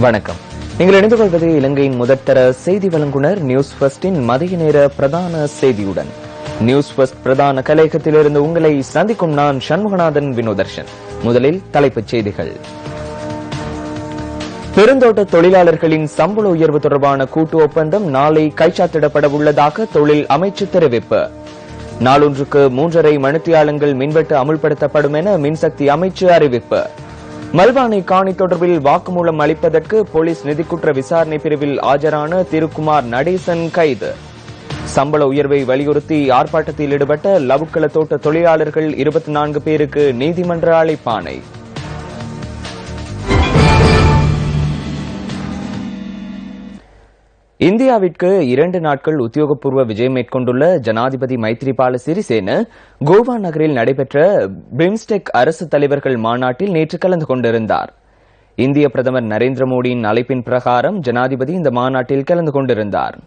வணக்கம். நீங்கள் இணைந்து கொள்வது இலங்கையின் முதற்தர செய்தி வழங்குனர் நியூஸ் ஃபர்ஸ்டின் மதிய நேர பிரதான செய்தியுடன். நியூஸ் ஃபர்ஸ்ட் பிரதான கலையகத்திலிருந்து உங்களை சந்திக்கும் நான் சண்முகநாதன் வினோதர்ஷன். முதலில் தலைப்புச் செய்திகள். பெருந்தோட்ட தொழிலாளர்களின் சம்பள உயர்வு தொடர்பான கூட்டு ஒப்பந்தம் நாளை கைச்சாத்திடப்பட உள்ளதாக தொழில் அமைச்சு தெரிவிப்பு. நாளொன்றுக்கு மூன்றரை மணித்தியாலங்கள் மின்வெட்டு அமுல்படுத்தப்படும் என மின்சக்தி அமைச்சு அறிவிப்பு. மல்வானி காணி தொடர்பில் வாக்குமூலம் அளிப்பதற்கு போலீஸ் நிதிக்குற்ற விசாரணை பிரிவில் ஆஜரான திருக்குமார் நடேசன் கைது. சம்பள உயர்வை வலியுறுத்தி ஆர்ப்பாட்டத்தில் ஈடுபட்ட லவுக்கள தோட்ட தொழிலாளர்கள் இருபத்தி நான்கு பேருக்கு நீதிமன்ற அழைப்பாணை இந்தியாவிற்கு இரண்டு நாட்கள் உத்தியோகபூர்வ விஜயம் மேற்கொண்டுள்ள ஜனாதிபதி மைத்ரிபால சிறிசேன கோவா நகரில் நடைபெற்ற பிம்ஸ்டெக் அரசு தலைவர்கள் மாநாட்டில் நேற்று கலந்து கொண்டிருந்தார். இந்திய பிரதமர் நரேந்திர மோடியின் அழைப்பின் பிரகாரம் ஜனாதிபதி இந்த மாநாட்டில் கலந்து கொண்டிருந்தார்.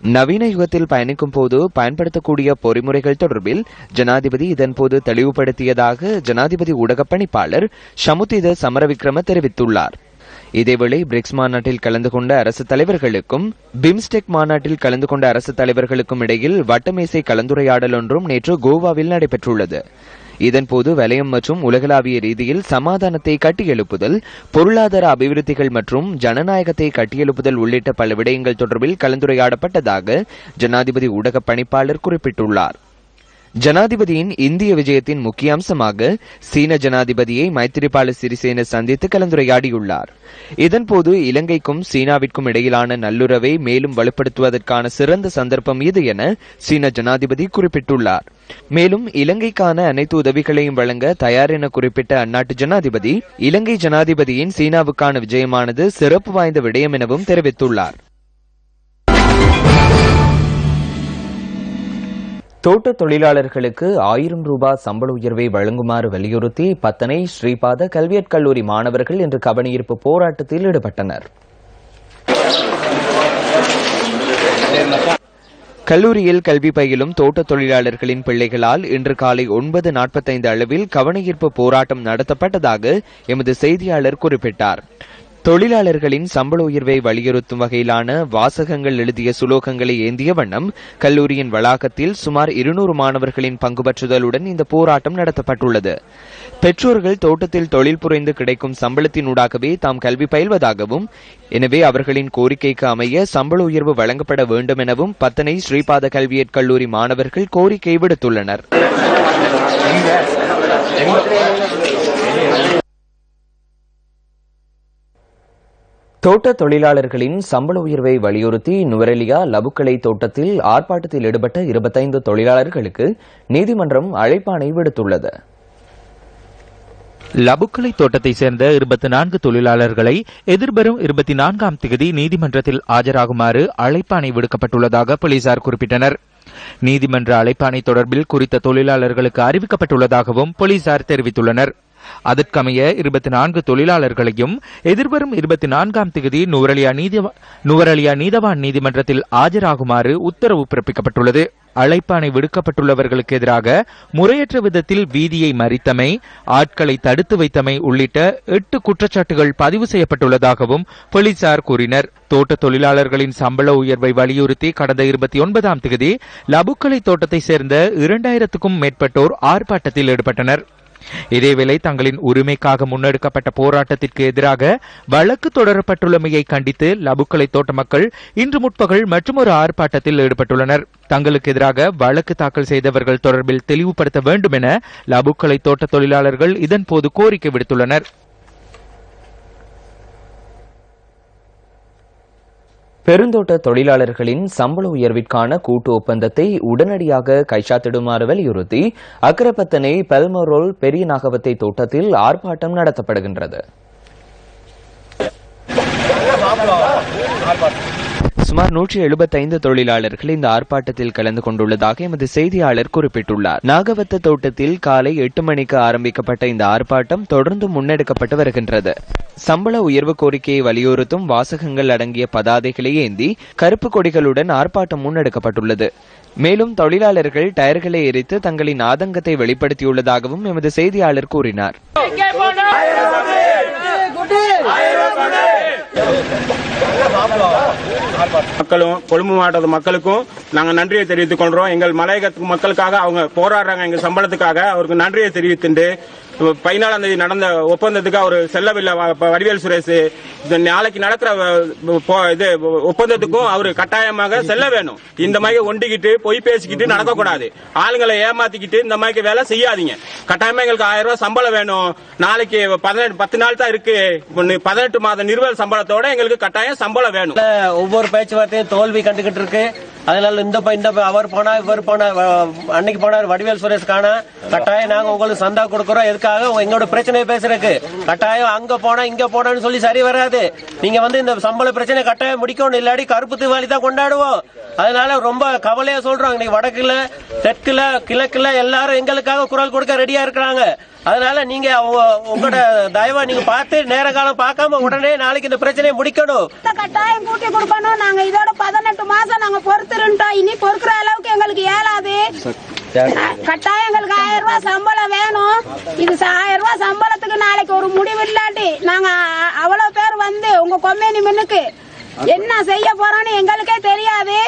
நவீன யுகத்தில் பயணிக்கும் போது பயன்படுத்தக்கூடிய பொறிமுறைகள் தொடர்பில் ஜனாதிபதி இதன்போது தெளிவுபடுத்தியதாக ஜனாதிபதி ஊடகப் பணிப்பாளர் சமுத்தித சமரவிக்ரம தெரிவித்துள்ளார். இதேவேளை பிரிக்ஸ் மாநாட்டில் கலந்து கொண்ட அரசு தலைவர்களுக்கும் பிம்ஸ்டெக் மாநாட்டில் கலந்து கொண்ட அரசு தலைவர்களுக்கும் இடையில் வட்டமேசை கலந்துரையாடல் ஒன்றும் நேற்று கோவாவில் நடைபெற்றுள்ளது. இதன்போது வலயம் மற்றும் உலகளாவிய ரீதியில் சமாதானத்தை கட்டியெழுப்புதல் பொருளாதார அபிவிருத்திகள் மற்றும் ஜனநாயகத்தை கட்டியெழுப்புதல் உள்ளிட்ட பல விடயங்கள் தொடர்பில் கலந்துரையாடப்பட்டதாக ஜனாதிபதி ஊடக பணிப்பாளர் குறிப்பிட்டுள்ளார். ஜனாதிபதியின் இந்திய விஜயத்தின் முக்கிய அம்சமாக சீன ஜனாதிபதியை மைத்திரிபால சிறிசேன சந்தித்து கலந்துரையாடியுள்ளார். இதன்போது இலங்கைக்கும் சீனாவிற்கும் இடையிலான நல்லுறவை மேலும் வலுப்படுத்துவதற்கான சிறந்த சந்தர்ப்பம் இது என சீன ஜனாதிபதி குறிப்பிட்டுள்ளார். மேலும் இலங்கைக்கான அனைத்து உதவிகளையும் வழங்க தயார் என குறிப்பிட்ட அந்நாட்டு ஜனாதிபதி இலங்கை ஜனாதிபதியின் சீனாவுக்கான விஜயமானது சிறப்பு வாய்ந்த விடயம் எனவும் தெரிவித்துள்ளார். தோட்ட தொழிலாளர்களுக்கு ஆயிரம் ரூபாய் சம்பள உயர்வை வழங்குமாறு வலியுறுத்தி பத்தனை ஸ்ரீபாத கல்வியற் கல்லூரி மாணவர்கள் இன்று கவனியிருப்பு போராட்டத்தில் ஈடுபட்டனர். கல்லூரியில் கல்வி பயிலும் தோட்ட தொழிலாளர்களின் பிள்ளைகளால் இன்று காலை ஒன்பது நாற்பத்தைந்து அளவில் கவனஈர்ப்பு போராட்டம் நடத்தப்பட்டதாக எமது செய்தியாளர் குறிப்பிட்டார். தொழிலாளர்களின் சம்பள உயர்வை வலியுறுத்தும் வகையிலான வாசகங்கள் எழுதிய சுலோகங்களை ஏந்திய வண்ணம் கல்லூரியின் வளாகத்தில் சுமார் இருநூறு மாணவர்களின் பங்குபற்றுதலுடன் இந்த போராட்டம் நடத்தப்பட்டுள்ளது. பெற்றோர்கள் தோட்டத்தில் தொழில் புரிந்து கிடைக்கும் சம்பளத்தினூடாகவே தாம் கல்வி பயில்வதாகவும் எனவே அவர்களின் கோரிக்கைக்கு அமைய சம்பள உயர்வு வழங்கப்பட வேண்டும் எனவும் பத்தனை ஸ்ரீபாத கல்வியற் கல்லூரி மாணவர்கள் கோரிக்கை விடுத்துள்ளனர். தோட்ட தொழிலாளர்களின் சம்பள உயர்வை வலியுறுத்தி நுவரெலியா லபுக்கலை தோட்டத்தில் ஆர்ப்பாட்டத்தில் ஈடுபட்ட இருபத்தைந்து தொழிலாளர்களுக்கு நீதிமன்றம் அழைப்பாணை விடுத்துள்ளது. லபுக்கலை தோட்டத்தை சேர்ந்த இருபத்தி நான்கு தொழிலாளர்களை எதிர்வரும் இருபத்தி நான்காம் தேதி நீதிமன்றத்தில் ஆஜராகுமாறு அழைப்பாணை விடுக்கப்பட்டுள்ளதாக போலீசார் குறிப்பிட்டனர். நீதிமன்ற அழைப்பாணை தொடர்பில் குறித்த தொழிலாளர்களுக்கு அறிவிக்கப்பட்டுள்ளதாகவும் போலீசார் தெரிவித்துள்ளனர். அதற்கமைய இருபத்தி நான்கு தொழிலாளர்களையும் எதிர்வரும் இருபத்தி நான்காம் தேதி நுவரலியா நீதி நுவரலியா நீதவான் நீதிமன்றத்தில் ஆஜராகுமாறு உத்தரவு பிறப்பிக்கப்பட்டுள்ளது. அழைப்பானை விடுக்கப்பட்டுள்ளவர்களுக்கு எதிராக முறையற்ற விதத்தில் வீதியை மறித்தமை ஆட்களை தடுத்து வைத்தமை உள்ளிட்ட எட்டு குற்றச்சாட்டுகள் பதிவு செய்யப்பட்டுள்ளதாகவும் போலீசார் கூறினர். தோட்ட தொழிலாளர்களின் சம்பள உயர்வை வலியுறுத்தி கடந்த இருபத்தி ஒன்பதாம் தேதி லபுக்கலை தோட்டத்தை சேர்ந்த இரண்டாயிரத்துக்கும் மேற்பட்டோர் ஆர்ப்பாட்டத்தில் ஈடுபட்டனர். இதேவேளை தங்களின் உரிமைக்காக முன்னெடுக்கப்பட்ட போராட்டத்திற்கு எதிராக வழக்கு தொடரப்பட்டுள்ளமையை கண்டித்து லபுக்கலை தோட்ட மக்கள் இன்று முற்பகல் மற்றொரு ஆர்ப்பாட்டத்தில் ஈடுபட்டுள்ளனர். தங்களுக்கு எதிராக வழக்கு தாக்கல் செய்தவர்கள் தொடர்பில் தெளிவுபடுத்த வேண்டும் என லபுக்கலை தோட்ட தொழிலாளர்கள் இதன்போது கோரிக்கை விடுத்துள்ளனர். பெருந்தோட்ட தொழிலாளர்களின் சம்பள உயர்விற்கான கூட்டு ஒப்பந்தத்தை உடனடியாக கைச்சாத்திடுமாறு வலியுறுத்தி அக்கரப்பத்தனை பெல்மரோல் பெரிய நாகவத்தை தோட்டத்தில் ஆர்ப்பாட்டம் நடத்தப்படுகின்றது. சுமார் நூற்றி எழுபத்தைந்து தொழிலாளர்கள் இந்த ஆர்ப்பாட்டத்தில் கலந்து கொண்டுள்ளதாக எமது செய்தியாளர் குறிப்பிட்டுள்ளார். நாகவத்த தோட்டத்தில் காலை எட்டு மணிக்கு ஆரம்பிக்கப்பட்ட இந்த ஆர்ப்பாட்டம் தொடர்ந்து முன்னெடுக்கப்பட்டு வருகின்றது. சம்பள உயர்வு கோரிக்கையை வலியுறுத்தும் வாசகங்கள் அடங்கிய பதாதைகளை ஏந்தி கருப்பு கொடிகளுடன் ஆர்ப்பாட்டம் முன்னெடுக்கப்பட்டுள்ளது. மேலும் தொழிலாளர்கள் டயர்களை எரித்து தங்களின் ஆதங்கத்தை வெளிப்படுத்தியுள்ளதாகவும் எமது செய்தியாளர் கூறினார். மக்களும் கொழும்பு மாவட்டத்து மக்களுக்கும் நாங்க நன்றியை தெரிவித்துக் கொள்றோம். எங்கள் மலையக மக்களுக்காக அவங்க போராடுறாங்க. எங்க சம்பளத்துக்காக அவருக்கு நன்றியை தெரிவித்துண்டு பதினாலாம் தேதி நடந்த ஒப்பந்தத்துக்கு அவர் செல்லவில்லை. வடிவேல் சுரேஷ் இந்த நாளைக்கு நடக்கிற போ- இது ஒப்பந்தத்துக்கும் அவர் கட்டாயமாக செல்ல வேணும். இந்த மாதிரி ஒண்டிக்கிட்டு பொய் பேசிக்கிட்டு நடக்கக்கூடாது. ஆளுங்களை ஏமாத்திக்கிட்டு இந்த மாதிரி வேலை செய்யாதீங்க. கட்டாயமா எங்களுக்கு ஆயிரம் ரூபாய் சம்பளம் வேணும். நாளைக்கு பதினெட்டு பத்து நாள் தான் இருக்கு. பதினெட்டு மாத நிறுவல் சம்பளத்தோட எங்களுக்கு கட்டாயம் சம்பளம் வேணும். ஒவ்வொரு பேச்சுவார்த்தையும் தோல்வி கண்டுகிட்டு இருக்கு. அதனால இந்த இந்த அவர் போனா இவர் போனா அன்னைக்கு போனார் வடிவேல் சுரேஷ் காணா. கட்டாயம் நாங்க உங்களுக்கு சந்தா கொடுக்குறோம். எதுக்காக? எங்களோட பிரச்சனையை பேசுறதுக்கு. கட்டாயம் அங்க போனா இங்க போனான்னு சொல்லி சரி வராது. நீங்க வந்து இந்த சம்பள பிரச்சனை கட்டாயம் முடிக்கணும். இல்லாட்டி கருப்பு திவாலி தான் கொண்டாடுவோம். அதனால ரொம்ப கவலையா சொல்றோம் இன்னைக்கு வடக்குல தெற்குல கிழக்குல எல்லாரும் எங்களுக்காக குரல் கொடுக்க ரெடியா இருக்கிறாங்க. அதனால நீங்க உங்களோட தயவா நீங்க பார்த்து நேர காலம் பார்க்காம உடனே நாளைக்கு இந்த பிரச்சனையை முடிக்கணும். கட்டாயம் கூட்டி கொடுக்கணும். நாங்க இதோட பதினெட்டு மாசம் நாங்க பொறுத்துருட்டோம் இனி பொறுக்கிற அளவுக்கு எங்களுக்கு ஏலாது கட்டாயம் எங்களுக்கு ஆயிரம் ரூபாய் சம்பளம் வேணும். இது ஆயிரம் ரூபாய் சம்பளத்துக்கு நாளைக்கு ஒரு முடிவு இல்லாட்டி நாங்க அவ்வளவு பேர் வந்து உங்க கொம்பேனி மின்னுக்கு என்ன செய்ய போறோம்னு எங்களுக்கே தெரியாது.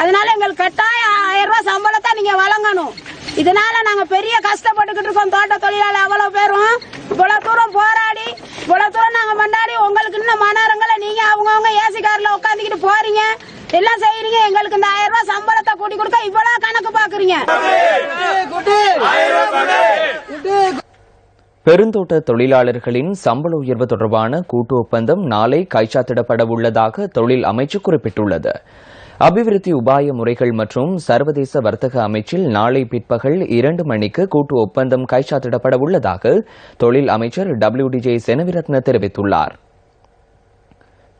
அதனால எங்களுக்கு கட்டாயம் ஆயிரம் ரூபாய் சம்பளத்தை நீங்க வழங்கணும். இதனால நாங்க பெரிய கஷ்டப்பட்டுக்கிட்டு இருக்கோம். தோட்ட தொழிலாளி அவ்வளவு பேரும். இவ்வளவு தூரம் போராடி இவ்வளவு தூரம் நாங்க கொண்டாடி உங்களுக்கு இன்னும் மனரங்களை நீங்க அவங்கவுங்க ஏசி கார்ல உட்காந்துக்கிட்டு போறீங்க. எல்லாம் செய்யறீங்க எங்களுக்கு இந்த ஆயிரம் ரூபாய் சம்பளத்தை கூட்டி கொடுக்க இவ்வளவு கணக்கு பாக்குறீங்க பெருந்தோட்ட தொழிலாளர்களின் சம்பள உயர்வு தொடர்பான கூட்டு ஒப்பந்தம் நாளை கைச்சாத்திடப்பட உள்ளதாக தொழில் அமைச்சு குறிப்பிட்டுள்ளது. அபிவிருத்தி உபாய முறைகள் மற்றும் சர்வதேச வர்த்தக அமைச்சில் நாளை பிற்பகல் இரண்டு மணிக்கு கூட்டு ஒப்பந்தம் கைச்சாத்திடப்பட உள்ளதாக தொழில் அமைச்சர் டபிள்யூ டி ஜே செனவிரத்ன தெரிவித்துள்ளார்.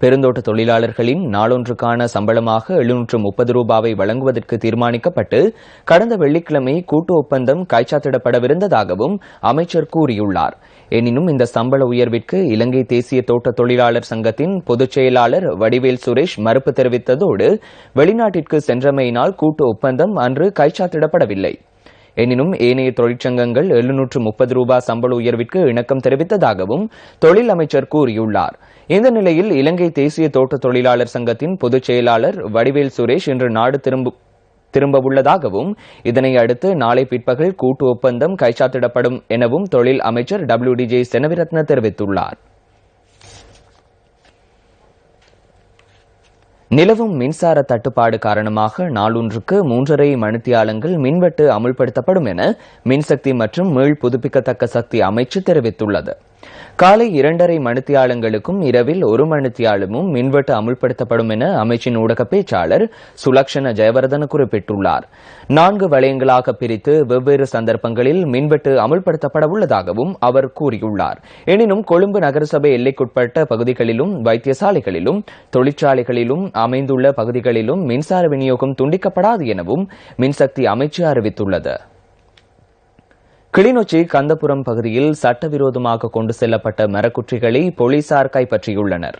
பெருந்தோட்ட தொழிலாளர்களின் நாளொன்றுக்கான சம்பளமாக எழுநூற்று முப்பது ரூபாவை வழங்குவதற்கு தீர்மானிக்கப்பட்டு கடந்த வெள்ளிக்கிழமை கூட்டு ஒப்பந்தம் கைச்சாத்திடப்படவிருந்ததாகவும் அமைச்சர் கூறியுள்ளார். எனினும் இந்த சம்பள உயர்விற்கு இலங்கை தேசிய தோட்ட தொழிலாளர் சங்கத்தின் பொதுச் செயலாளர் வடிவேல் சுரேஷ் மறுப்பு தெரிவித்ததோடு வெளிநாட்டிற்கு சென்றமையினால் கூட்டு ஒப்பந்தம் அன்று கைச்சாத்திடப்படவில்லை. எனினும் ஏனைய தொழிற்சங்கங்கள் எழுநூற்று முப்பது ரூபாய் சம்பள உயர்விற்கு இணக்கம் தெரிவித்ததாகவும் தொழில் அமைச்சர் கூறியுள்ளார். இந்த நிலையில் இலங்கை தேசிய தோட்ட தொழிலாளர் சங்கத்தின் பொதுச் செயலாளர் வடிவேல் சுரேஷ் இன்று நாடு திரும்ப திரும்ப உள்ளதாகவும் இதனை அடுத்து நாளை பிற்பகல் கூட்டு ஒப்பந்தம் கைச்சாத்திடப்படும் எனவும் தொழில் அமைச்சர் டபிள்யூ டி ஜே செனவிரத்ன தெரிவித்துள்ளார். நிலவும் மின்சார தட்டுப்பாடு காரணமாக நாளொன்றுக்கு மூன்றரை மணித்தியாலங்கள் மின்வெட்டு அமுல்படுத்தப்படும் என மின்சக்தி மற்றும் மீள் புதுப்பிக்கத்தக்க சக்தி அமைச்சு தெரிவித்துள்ளது. காலை இரண்டரை மணித்தியாலங்களுக்கும் இரவில் ஒரு மணித்தியாலமும் மின்வெட்டு அமுல்படுத்தப்படும் என அமைச்சின் ஊடக பேச்சாளர் சுலக்ஷண ஜெயவர்தன குறிப்பிட்டுள்ளார். நான்கு வளையங்களாக பிரித்து வெவ்வேறு சந்தர்ப்பங்களில் மின்வெட்டு அமுல்படுத்தப்பட உள்ளதாகவும் அவர் கூறியுள்ளார். எனினும் கொழும்பு நகரசபை எல்லைக்குட்பட்ட பகுதிகளிலும் வைத்தியசாலைகளிலும் தொழிற்சாலைகளிலும் அமைந்துள்ள பகுதிகளிலும் மின்சார விநியோகம் துண்டிக்கப்படாது எனவும் மின்சக்தி அமைச்சு அறிவித்துள்ளது. கிளிநொச்சி கந்தபுரம் பகுதியில் சட்டவிரோதமாக கொண்டு செல்லப்பட்ட மரக்குற்றிகளை போலீசார் கைப்பற்றியுள்ளனர்.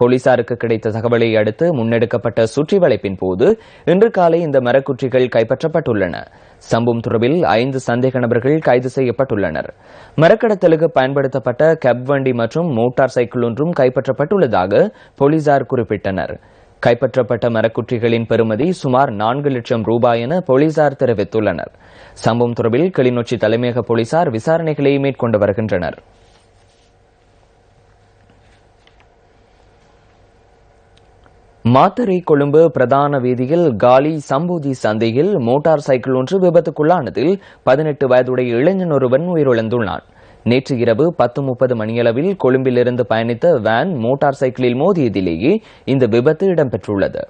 போலீசாருக்கு கிடைத்த தகவலை அடுத்து முன்னெடுக்கப்பட்ட சுற்றி வளைப்பின் போது இன்று காலை இந்த மரக்குற்றிகள் கைப்பற்றப்பட்டுள்ளன. சம்பவம் தொடர்பில் ஐந்து சந்தேக நபர்கள் கைது செய்யப்பட்டுள்ளனர். மரக்கடத்தலுக்கு பயன்படுத்தப்பட்ட கெப் வண்டி மற்றும் மோட்டார் சைக்கிள் ஒன்றும் கைப்பற்றப்பட்டுள்ளதாக போலீசார் குறிப்பிட்டனர். கைப்பற்றப்பட்ட மரக்குற்றிகளின் பெறுமதி சுமார் நான்கு லட்சம் ரூபாய் என போலீசார் தெரிவித்துள்ளனர். சம்பவம் தொடர்பில் கிளிநொச்சி தலைமையக போலீசார் விசாரணைகளை மேற்கொண்டு வருகின்றனர். மாத்தறை கொழும்பு பிரதான வீதியில் காலி சம்பூதி சந்தையில் மோட்டார் சைக்கிள் ஒன்று விபத்துக்குள்ளானதில் பதினெட்டு வயதுடைய இளைஞன் ஒருவன் உயிரிழந்துள்ளான். நேற்று இரவு பத்து முப்பது மணியளவில் கொழும்பிலிருந்து பயணித்த வேன் மோட்டார் சைக்கிளில் மோதியதிலேயே இந்த விபத்து இடம்பெற்றுள்ளது.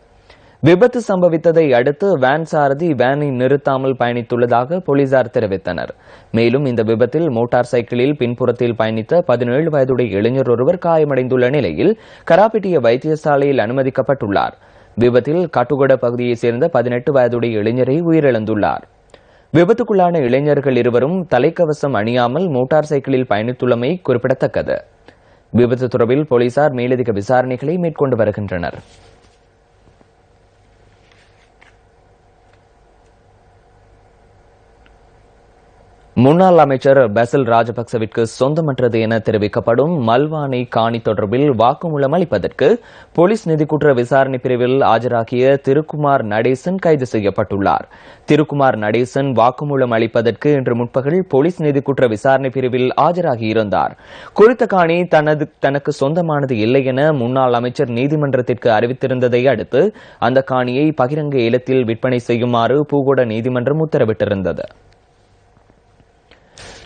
விபத்து சம்பவித்ததை அடுத்து வேன் சாரதி வேனை நிறுத்தாமல் பயணித்துள்ளதாக போலீசார் தெரிவித்தனர். மேலும் இந்த விபத்தில் மோட்டார் சைக்கிளில் பின்புறத்தில் பயணித்த பதினேழு வயதுடைய இளைஞர் ஒருவர் காயமடைந்துள்ள நிலையில் கராப்பிட்டிய வைத்தியசாலையில் அனுமதிக்கப்பட்டுள்ளார். விபத்தில் கட்டுகொட பகுதியைச் சேர்ந்த பதினெட்டு வயதுடைய இளைஞரை உயிரிழந்துள்ளார். விபத்துக்குள்ளான இளைஞர்கள் இருவரும் தலைக்கவசம் அணியாமல் மோட்டார் சைக்கிளில் பயணித்துள்ளமை குறிப்பிடத்தக்கது. விபத்து தொடர்பில் போலீசார் மேலதிக விசாரணைகளை மேற்கொண்டு வருகின்றனர். முன்னாள் அமைச்சர் பசில் ராஜபக்சவிற்கு சொந்தமற்றது என தெரிவிக்கப்படும் மல்வானை காணி தொடர்பில் வாக்குமூலம் அளிப்பதற்கு போலீஸ் நிதிக்குற்ற விசாரணை பிரிவில் ஆஜராகிய திருக்குமார் நடேசன் கைது செய்யப்பட்டுள்ளார். திருக்குமார் நடேசன் வாக்குமூலம் அளிப்பதற்கு இன்று முற்பகல் போலீஸ் நிதிக்குற்ற விசாரணை பிரிவில் ஆஜராகியிருந்தார். குறித்த காணி தனது தனக்கு சொந்தமானது இல்லை என முன்னாள் அமைச்சர் நீதிமன்றத்திற்கு அறிவித்திருந்ததை அடுத்து அந்த காணியை பகிரங்க ஏலத்தில் விற்பனை செய்யுமாறு பூகோட நீதிமன்றம் உத்தரவிட்டிருந்தது.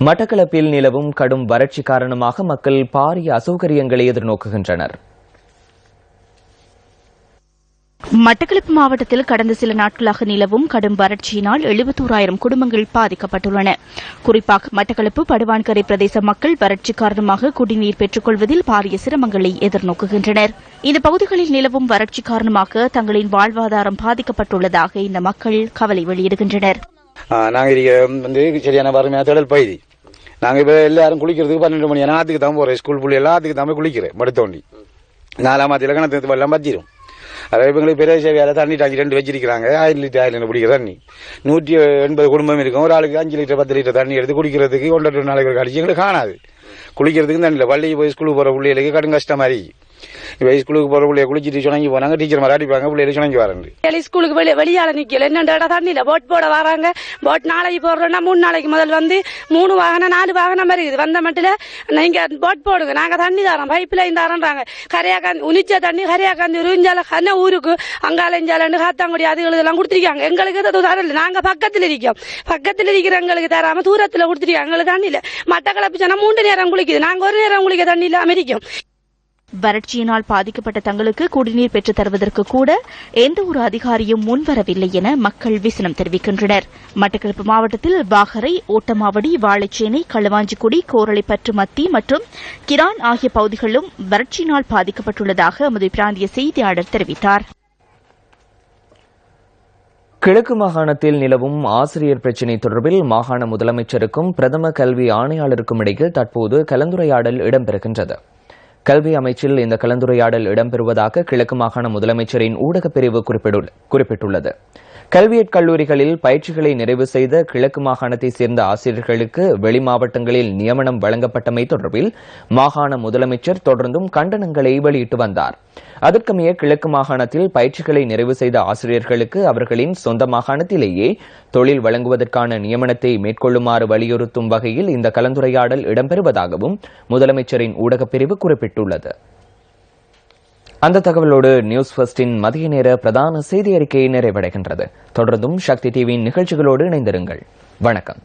மட்டக்களப்பில் நிலவும் கடும் வறட்சி காரணமாக மக்கள் பாரிய அசௌகரியங்களை எதிர்நோக்குகின்றனர். மட்டக்களப்பு மாவட்டத்தில் கடந்த சில நாட்களாக நிலவும் கடும் வறட்சியினால் எழுபத்தோராயிரம் குடும்பங்கள் பாதிக்கப்பட்டுள்ளன. குறிப்பாக மட்டக்களப்பு படுவான்கரை பிரதேச மக்கள் வறட்சி காரணமாக குடிநீர் பெற்றுக் கொள்வதில் பாரிய சிரமங்களை எதிர்நோக்குகின்றனர். இந்த பகுதிகளில் நிலவும் வறட்சி காரணமாக தங்களின் வாழ்வாதாரம் பாதிக்கப்பட்டுள்ளதாக இந்த மக்கள் கவலை வெளியிடுகின்றனர். நாங்கள் இருக்க வந்து சரியான வறுமையாக திடல் பயிதி நாங்கள் இப்போ எல்லாரும் குளிக்கிறதுக்கு பன்னெண்டு மணி ஆத்துக்கு தான் போகிறோம் ஸ்கூல் பிள்ளை எல்லாத்துக்கு தான் போய் குளிக்கிறேன் மடுத்தோண்டி நாலாம் மாதத்தில் கணக்கு எல்லாம் பத்திரும் அதாவது இப்போ எங்களுக்கு பெரிய சேவையால் தண்ணி டாங்கி ரெண்டு வச்சிருக்கிறாங்க. ஆயிரம் லிட்டர் ஆயிரம் பிடிக்கிற தண்ணி. நூற்றி எண்பது குடும்பம் இருக்கும். ஒரு ஆளுக்கு அஞ்சு லிட்டர் பத்து லிட்டர் தண்ணி எடுத்து குடிக்கிறதுக்கு ஒன்றரை நாளைக்கு கடிச்சு எங்களுக்கு காணாது. குளிக்கிறதுக்கு தண்ணி இல்லை. பள்ளிக்கு போய் ஸ்கூலுக்கு போகிற பிள்ளைகளுக்கு கடும் கஷ்டமாக இருக்கு இப்போ ஸ்கூலுக்கு போகிற பிள்ளைய குளிச்சிட்டு சுணங்கி போனாங்க டீச்சர் மாதிரி அடிப்பாங்க பிள்ளைகளுக்கு சுணங்கி வரேன் வெளி ஸ்கூலுக்கு வெளியே வெளியால நிக்கல. என்னண்டா இல்லை போட் போட வராங்க. போட் நாளைக்கு போடுறோம்னா மூணு நாளைக்கு முதல் வந்து மூணு வாகனம் நாலு வாகனம் இருக்குது. வந்த மட்டும் நீங்க போட் போடுங்க. நாங்க தண்ணி தரோம் பைப் லைன் தரோன்றாங்க. கரையாக்காந்து உனிச்ச தண்ணி கரையாக்காந்து உறிஞ்சால கண்ண ஊருக்கு அங்காலஞ்சாலண்டு காத்தாங்குடி அது இதெல்லாம் கொடுத்துருக்காங்க. எங்களுக்கு இது தரல நாங்க பக்கத்துல இருக்கோம் பக்கத்துல இருக்கிற எங்களுக்கு தராம தூரத்துல கொடுத்துருக்காங்க எங்களுக்கு தண்ணி இல்ல. மட்டக்களப்பு சொன்னா மூன்று நேரம் குளிக்குது. நாங்க ஒரு நேரம் குளிக்க தண்ணி இல்லாம இருக்கோம் வறட்சியினால் பாதிக்கப்பட்ட தங்களுக்கு குடிநீர் பெற்றுத் தருவதற்கு கூட எந்த ஒரு அதிகாரியும் முன்வரவில்லை என மக்கள் விசனம் தெரிவிக்கின்றனர். மட்டக்களப்பு மாவட்டத்தில் வாகரை ஓட்டமாவடி வாழைச்சேனை களுவாஞ்சிக்குடி கோரளைப்பற்று மத்தி மற்றும் கிரான் ஆகிய பகுதிகளும் வறட்சியினால் பாதிக்கப்பட்டுள்ளதாக எமது பிராந்திய செய்தியாளர் தெரிவித்தார். கிழக்கு மாகாணத்தில் நிலவும் ஆசிரியர் பிரச்சினை தொடர்பில் மாகாண முதலமைச்சருக்கும் பிரதம கல்வி ஆணையாளருக்கும் இடையில் தற்போது கலந்துரையாடல் இடம்பெறுகின்றது. கல்வி அமைச்சில் இந்த கலந்துரையாடல் இடம்பெறுவதாக கிழக்கு மாகாண முதலமைச்சரின் ஊடகப் பிரிவு குறிப்பிட்டுள்ளது. கல்வியட் கல்லூரிகளில் பயிற்சிகளை நிறைவு செய்த கிழக்கு மாகாணத்தை சேர்ந்த ஆசிரியர்களுக்கு வெளி மாவட்டங்களில் நியமனம் வழங்கப்பட்டமை தொடர்பில் மாகாண முதலமைச்சர் தொடர்ந்தும் கண்டனங்களை வெளியிட்டு வந்தார். அதற்கமைய கிழக்கு மாகாணத்தில் பயிற்சிகளை நிறைவு செய்த ஆசிரியர்களுக்கு அவர்களின் சொந்த மாகாணத்திலேயே தொழில் வழங்குவதற்கான நியமனத்தை மேற்கொள்ளுமாறு வலியுறுத்தும் வகையில் இந்த கலந்துரையாடல் இடம்பெறுவதாகவும் முதலமைச்சரின் ஊடகப்பிரிவு குறிப்பிட்டுள்ளது. அந்த தகவலோடு நியூஸ் ஃபர்ஸ்டின் மதிய நேர பிரதான செய்தி அறிக்கை நிறைவடைகின்றது. தொடர்ந்தும் சக்தி டிவியின் நிகழ்ச்சிகளோடு இணைந்திருங்கள். வணக்கம்.